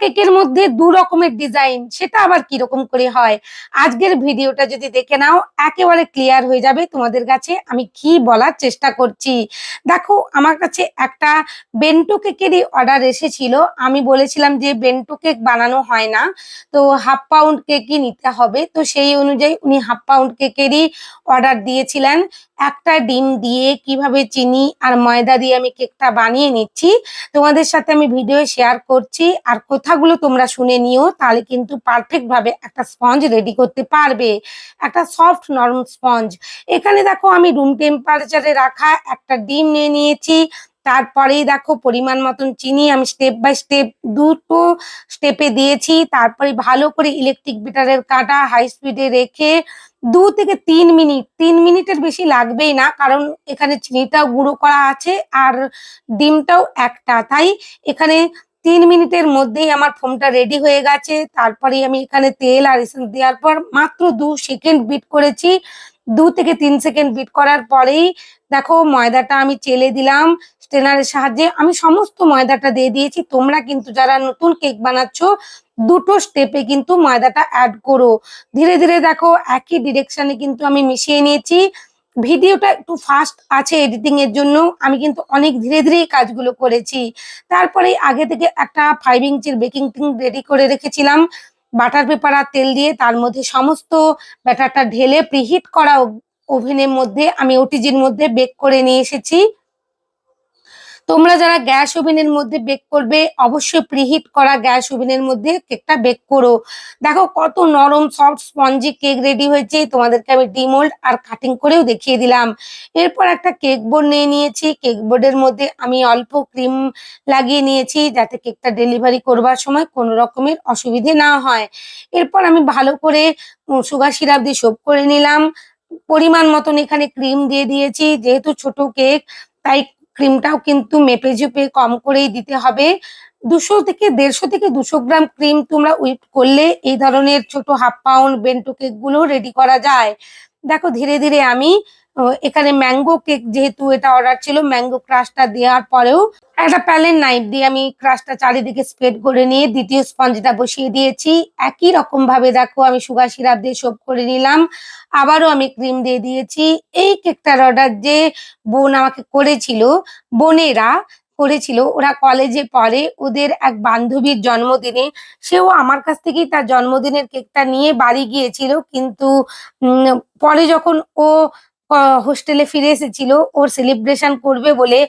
কেকের মধ্যে দু রকমের ডিজাইন সেটা আবার কীরকম করে হয়? আজকের ভিডিওটা যদি দেখে নাও, একেবারে ক্লিয়ার হয়ে যাবে তোমাদের কাছে। আমি কি বলার চেষ্টা করছি? দেখো, আমার কাছে একটা বেন্টো কেকেরই অর্ডার এসেছিল। আমি বলেছিলাম যে বেন্টো কেক বানানো হয় না, তো হাফ পাউন্ড কেকই নিতে হবে। তো সেই অনুযায়ী উনি হাফ পাউন্ড কেকেরই অর্ডার দিয়েছিলেন। একটা ডিম দিয়ে কীভাবে চিনি আর ময়দা দিয়ে আমি কেকটা বানিয়ে নিচ্ছি। তোমাদের সাথে আমি ভিডিও শেয়ার করছি। আর কথাগুলো তোমরা শুনে নিও, তাহলে কিন্তু পারফেক্ট ভাবে একটা স্পঞ্জ রেডি করতে পারবে। একটা সফট নরম স্পঞ্জ এখানে দেখো আমি রুম টেম্পারেচারে রাখা একটা ডিম নিয়ে নিয়েছি। তারপরেই দেখো পরিমাণ মতন চিনি আমি স্টেপ বাই স্টেপ দুটো স্টেপে দিয়েছি। তারপরে ভালো করে ইলেকট্রিক বিটারের কাটা হাই স্পিডে রেখে দু থেকে তিন মিনিট, তিন মিনিটের বেশি লাগবেই না, কারণ এখানে চিনিটাও গুঁড়ো করা আছে আর ডিমটাও একটা। তাই এখানে তিন মিনিটের মধ্যেই আমার ফোমটা রেডি হয়ে গেছে। তারপরে আমি এখানে তেল আর এসেন্স দেওয়ার পর মাত্র দু সেকেন্ড বিট করেছি। দু থেকে তিন সেকেন্ড বিট করার পরেই দেখো ময়দাটা আমি চেলে দিলাম স্টেনারের সাহায্যে। আমি সমস্ত ময়দাটা দিয়ে দিয়েছি। তোমরা কিন্তু যারা নতুন কেক বানাচ্ছ, দুটো স্টেপে কিন্তু ময়দাটা অ্যাড করো। ধীরে ধীরে দেখো একই ডিরেকশনে কিন্তু আমি মিশিয়ে নিয়েছি। ভিডিওটা একটু ফাস্ট আছে এডিটিং এর জন্য। আমি কিন্তু অনেক ধীরে ধীরে কাজগুলো করেছি। তারপরে আগে থেকে একটা ফাইভ ইঞ্চের বেকিং টিং রেডি করে রেখেছিলাম। বাটার পেপার আর তেল দিয়ে তার মধ্যে সমস্ত ব্যাটারটা ঢেলে প্রিহিট করা ওভেনের মধ্যে আমি ওটিজির মধ্যে বেক করে নিয়ে এসেছি। তোমরা যারা গ্যাস ওভেনের মধ্যে বেক করবে, অবশ্যই প্রিহিট করা গ্যাস ওভেনের মধ্যে কেকটা বেক করো। দেখো কত নরম সফট স্পঞ্জি কেক রেডি হয়েছে, তোমাদেরকে আমি ডিমোল্ড আর কাটিং করেও দেখিয়ে দিলাম। এরপর একটা কেক বোর্ড নিয়ে নিয়েছি কেক বোর্ডের মধ্যে আমি অল্প ক্রিম লাগিয়ে নিয়েছি, যাতে কেকটা ডেলিভারি করবার সময় কোনো রকমের অসুবিধে না হয়। এরপর আমি ভালো করে সুগার সিরাপ দিয়ে সোপ করে নিলাম। পরিমাণ মতন এখানে ক্রিম দিয়ে দিয়েছি, যেহেতু ছোট কেক তাই ক্রিমটাও কিন্তু মেপে ঝুপে কম করেই দিতে হবে। দুশো থেকে দেড়শো থেকে দুশো গ্রাম ক্রিম তোমরা উইট করলে এই ধরনের ছোট হাফ পাউন্ড বেন্টো কেকগুলো রেডি করা যায়। দেখো ধীরে ধীরে আমি এখানে ম্যাঙ্গো কেক যেহেতু এটা অর্ডার ছিল ম্যাঙ্গো ক্রাশটা দেওয়ার পরেও একটা প্যালেন নাইফ দিয়ে আমি ক্রাশটা চারিদিকে স্প্রেড করে নিয়ে দ্বিতীয় স্পঞ্জটা বসিয়ে দিয়েছি। একই রকম ভাবে দেখো আমি সুগার সিরাপ দিয়ে সোপ করে নিলাম। আবারও আমি ক্রিম দিয়ে দিয়েছি। এই কেকটার অর্ডার যে বোন আমাকে করেছিল, বোনেরা করেছিল, ওরা কলেজে পড়ে, ওদের এক বান্ধবীর জন্মদিনে, সেও আমার কাছ থেকেই তার জন্মদিনের কেকটা নিয়ে বাড়ি গিয়েছিল। কিন্তু পরে যখন ও হোস্টেলে ফিরে এসেছিল। ওর সেলিব্রেশন করবে বলে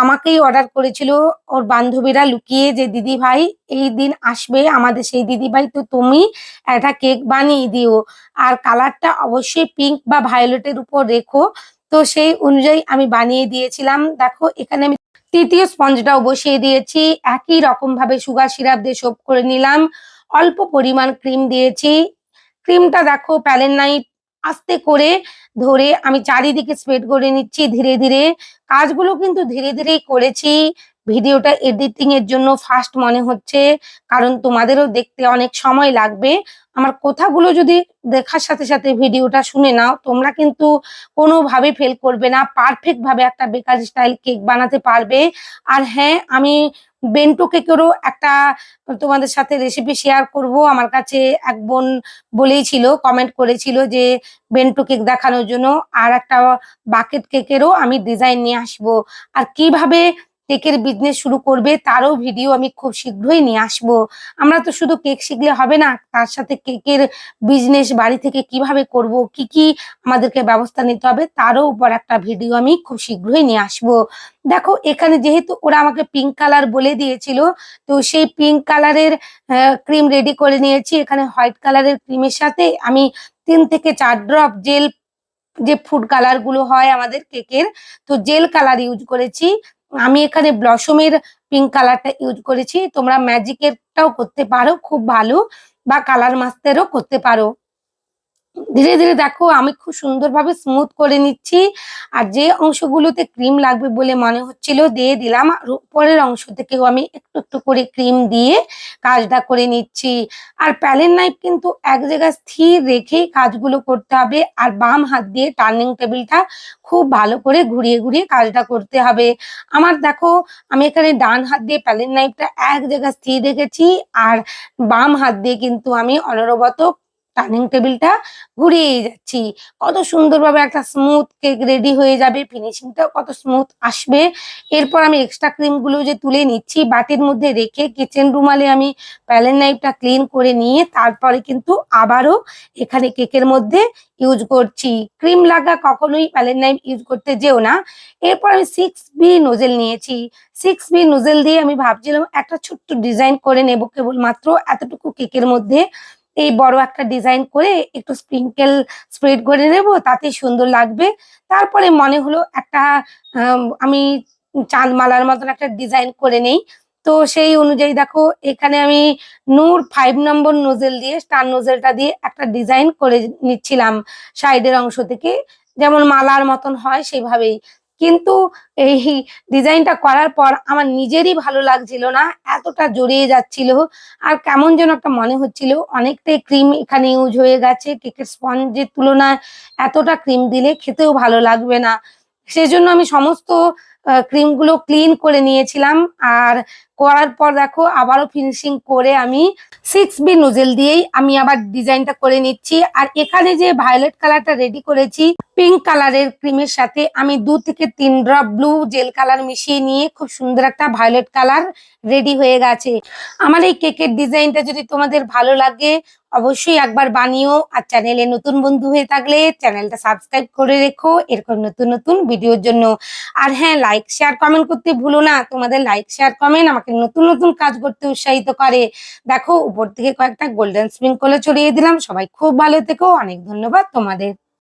আমাকেই অর্ডার করেছিল। ওর বান্ধবীরা লুকিয়ে যে দিদি ভাই এই দিন আসবে আমাদের সেই দিদি ভাই তো তুমি একটা কেক বানিয়ে দিও। আর কালারটা অবশ্যই পিঙ্ক বা ভায়োলেটের উপর রেখো। তো সেই অনুযায়ী আমি বানিয়ে দিয়েছিলাম। দেখো, এখানে আমি তৃতীয় স্পঞ্জটাও বসিয়ে দিয়েছি। একই রকম ভাবে সুগার সিরাপ দিয়ে সোপ করে নিলাম। অল্প পরিমাণ ক্রিম দিয়েছি। ক্রিমটা দেখো প্যালেন নাইট আস্তে করে ধরে আমি চারিদিকে স্প্রেড করে নিচ্ছি ধীরে ধীরে। কাজগুলো কিন্তু ধীরে ধীরেই করেছি। ভিডিওটা এডিটিং এর জন্য ফাস্ট মনে হচ্ছে, কারণ তোমাদেরও দেখতে অনেক সময় লাগবে। আমার কথাগুলো যদি দেখার সাথে সাথে ভিডিওটা শুনে নাও, তোমরা কিন্তু কোনোভাবে ফেল করবে না পারফেক্ট ভাবে একটা বেকার স্টাইল কেক বানাতে পারবে। আর হ্যাঁ আমি বেন্টো কেকেরও একটা তোমাদের সাথে রেসিপি শেয়ার করব। আমার কাছে এক বোন বলেই ছিল কমেন্ট করেছিল যে বেন্টো কেক দেখানোর জন্য। আর একটা বাকেট কেকেরও আমি ডিজাইন নিয়ে আসব। আর কীভাবে কেকের বিজনেস শুরু করবে, তারও ভিডিও আমি খুব শীঘ্রই নিয়ে আসব। আমরা তো শুধু কেক শিখলে হবে না, তার সাথে কেকের বিজনেস বাড়ি থেকে কীভাবে করব, কি কি আমাদেরকে ব্যবস্থা নিতে হবে, তারও উপর একটা ভিডিও আমি খুব শীঘ্রই নিয়ে আসব। দেখো, এখানে যেহেতু ওরা আমাকে পিঙ্ক কালার বলে দিয়েছিল, তো সেই পিঙ্ক কালারের ক্রিম রেডি করে নিয়েছি। এখানে হোয়াইট কালারের ক্রিমের সাথে আমি তিন থেকে চার ড্রপ জেল যে ফুড কালারগুলো হয় আমাদের কেকের, তো জেল কালার ইউজ করেছি। আমি এখানে ব্লসমের পিঙ্ক কালারটা ইউজ করেছি। তোমরা ম্যাজিকেরটাও করতে পারো, খুব ভালো। বা কালার মাস্তেরও করতে পারো। ধীরে ধীরে দেখো, আমি খুব সুন্দরভাবে স্মুথ করে নিচ্ছি। আর যে অংশগুলোতে ক্রিম লাগবে বলে মনে হচ্ছিল, দিয়ে দিলাম। আর উপরের অংশ থেকেও আমি একটু একটু করে ক্রিম দিয়ে কাজটা করে নিচ্ছি। আর প্যালেন নাইফ কিন্তু এক জায়গায় স্থির রেখেই কাজগুলো করতে হবে। আর বাম হাত দিয়ে টার্নিং টেবিলটা খুব ভালো করে ঘুরিয়ে ঘুরিয়ে কাজটা করতে হবে। আমার দেখো, আমি এখানে ডান হাত দিয়ে প্যালেন নাইফটা এক জায়গায় স্থির রেখেছি। আর বাম হাত দিয়ে কিন্তু আমি অনবরত টার্নিং টেবিলটা ঘুরিয়ে যাচ্ছি। কত সুন্দরভাবে একটা স্মুথ কেক রেডি হয়ে যাবে ফিনিশিংটাও কত স্মুথ আসবে। এরপর আমি এক্সট্রা ক্রিমগুলো যে তুলে নিচ্ছি, বাটির মধ্যে রেখে কিচেন রুমালে আমি প্যালেন নাইফটা ক্লিন করে নিয়ে তারপরে কিন্তু আবারও এখানে কেকের মধ্যে ইউজ করছি। ক্রিম লাগা কখনোই প্যালেন নাইফ ইউজ করতে যেও না। এরপর আমি সিক্স বি নোজেল নিয়েছি। সিক্স বি নোজেল দিয়ে আমি ভাবছিলাম একটা ছোট্ট ডিজাইন করে নেব কেবলমাত্র এতটুকু কেকের মধ্যে। এই বড় একটা ডিজাইন করে একটু স্প্রিঙ্কেল স্প্রেড করে নেব তাতে সুন্দর লাগবে। তারপরে মনে হলো একটা আম, চাঁদমালার মতন একটা ডিজাইন করে নেই। তো সেই অনুযায়ী দেখো এখানে আমি নূর ফাইভ নম্বর নোজেল দিয়ে স্টার নোজেলটা দিয়ে একটা ডিজাইন করে নিচ্ছিলাম সাইডের অংশ থেকে। যেমন মালার মতন হয় সেইভাবেই। কিন্তু এই ডিজাইনটা করার পর আমার নিজেরই ভালো লাগছিল না, এতটা জড়িয়ে যাচ্ছিল আর কেমন যেন একটা মনে হচ্ছিল। অনেকটাই ক্রিম এখানে ইউজ হয়ে গেছে, কেকের স্পঞ্জের তুলনায় এতটা ক্রিম দিলে খেতেও ভালো লাগবে না। সেজন্য আমি সমস্ত ক্রিমগুলো ক্লিন করে নিয়েছিলাম। আর করার পর দেখো, আবারও ফিনিশিং করে আমি সিক্স বি নোজেল দিয়েই আমি আবার ডিজাইনটা করে নিচ্ছি। আর এখানে যে ভায়োলেট কালারটা রেডি করেছি পিঙ্ক কালারের ক্রিমের সাথে আমি দু থেকে তিন ড্রপ ব্লু জেল কালার মিশিয়ে নিয়ে খুব সুন্দর একটা ভায়োলেট কালার রেডি হয়ে গেছে। আমার এই কেকের ডিজাইনটা যদি তোমাদের ভালো লাগে অবশ্যই একবার বানিও আর চ্যানেলে নতুন বন্ধু হয়ে থাকলে চ্যানেলটা সাবস্ক্রাইব করে রেখো। এরকম নতুন নতুন ভিডিওর জন্য। আর হ্যাঁ লাইক শেয়ার কমেন্ট করতে ভুলো না। তোমাদের লাইক শেয়ার কমেন্ট আমাকে নতুন নতুন কাজ করতে উৎসাহিত করে। দেখো, উপর থেকে কয়েকটা গোল্ডেন স্প্রিং কলে ছড়িয়ে দিলাম। সবাই খুব ভালো থেকো। অনেক ধন্যবাদ তোমাদের।